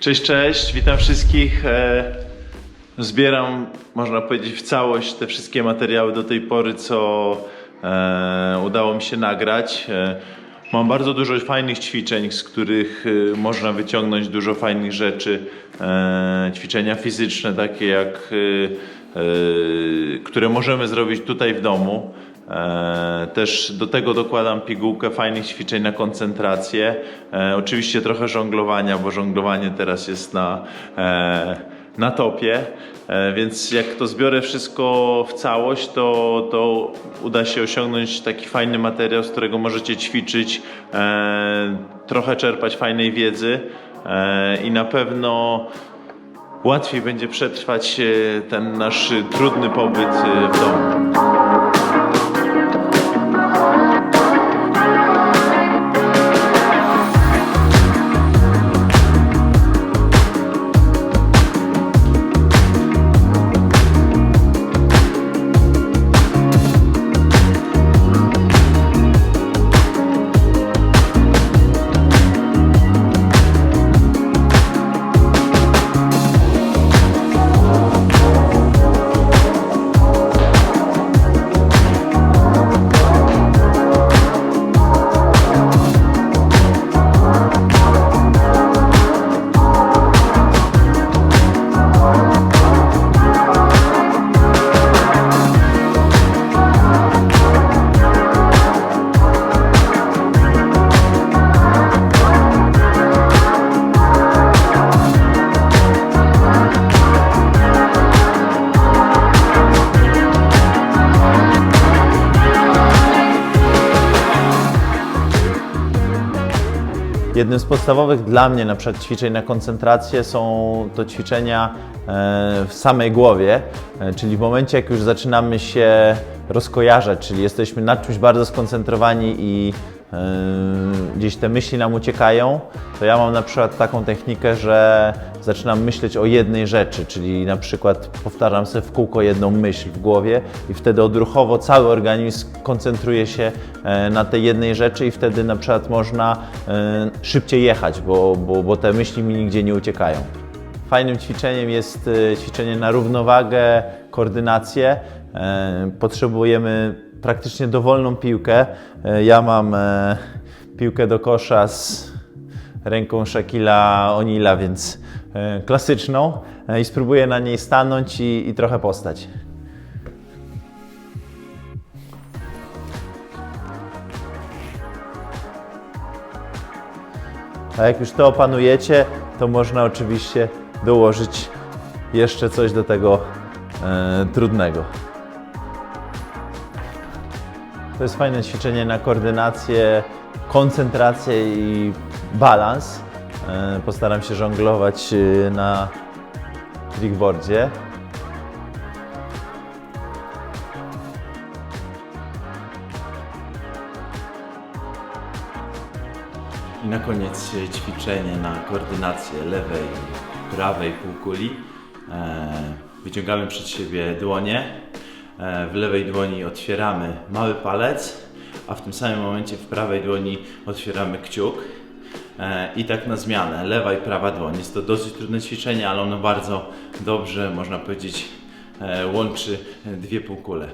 Cześć, cześć, witam wszystkich. E, Zbieram, można powiedzieć, w całość te wszystkie materiały do tej pory, co e, udało mi się nagrać. E, Mam bardzo dużo fajnych ćwiczeń, z których można wyciągnąć dużo fajnych rzeczy. Ćwiczenia fizyczne, takie jak, które możemy zrobić tutaj w domu. E, Też do tego dokładam pigułkę fajnych ćwiczeń na koncentrację. E, Oczywiście trochę żonglowania, bo żonglowanie teraz jest na, e, na topie. Więc jak to zbiorę wszystko w całość, to, to uda się osiągnąć taki fajny materiał, z którego możecie ćwiczyć, trochę czerpać fajnej wiedzy i na pewno łatwiej będzie przetrwać ten nasz trudny pobyt w domu. Jednym z podstawowych dla mnie na przykład ćwiczeń na koncentrację są to ćwiczenia e, w samej głowie, e, czyli w momencie jak już zaczynamy się rozkojarzać, czyli jesteśmy nad czymś bardzo skoncentrowani i gdzieś te myśli nam uciekają, to ja mam na przykład taką technikę, że zaczynam myśleć o jednej rzeczy, czyli na przykład powtarzam sobie w kółko jedną myśl w głowie i wtedy odruchowo cały organizm koncentruje się e, na tej jednej rzeczy i wtedy na przykład można e, szybciej jechać, bo, bo, bo te myśli mi nigdzie nie uciekają. Fajnym ćwiczeniem jest e, ćwiczenie na równowagę, koordynację. E, Potrzebujemy praktycznie dowolną piłkę. E, Ja mam e, piłkę do kosza z ręką Shaquilla Onila, więc klasyczną i spróbuję na niej stanąć i, i trochę postać. A jak już to opanujecie, to można oczywiście dołożyć jeszcze coś do tego e, trudnego. To jest fajne ćwiczenie na koordynację, koncentrację i balans. E, Postaram się żonglować e, na trickboardzie. I na koniec ćwiczenie na koordynację lewej i prawej półkuli. E, Wyciągamy przed siebie dłonie. E, W lewej dłoni otwieramy mały palec, a w tym samym momencie w prawej dłoni otwieramy kciuk. E, I tak na zmianę, lewa i prawa dłoń. Jest to dosyć trudne ćwiczenie, ale ono bardzo dobrze, można powiedzieć, łączy dwie półkule.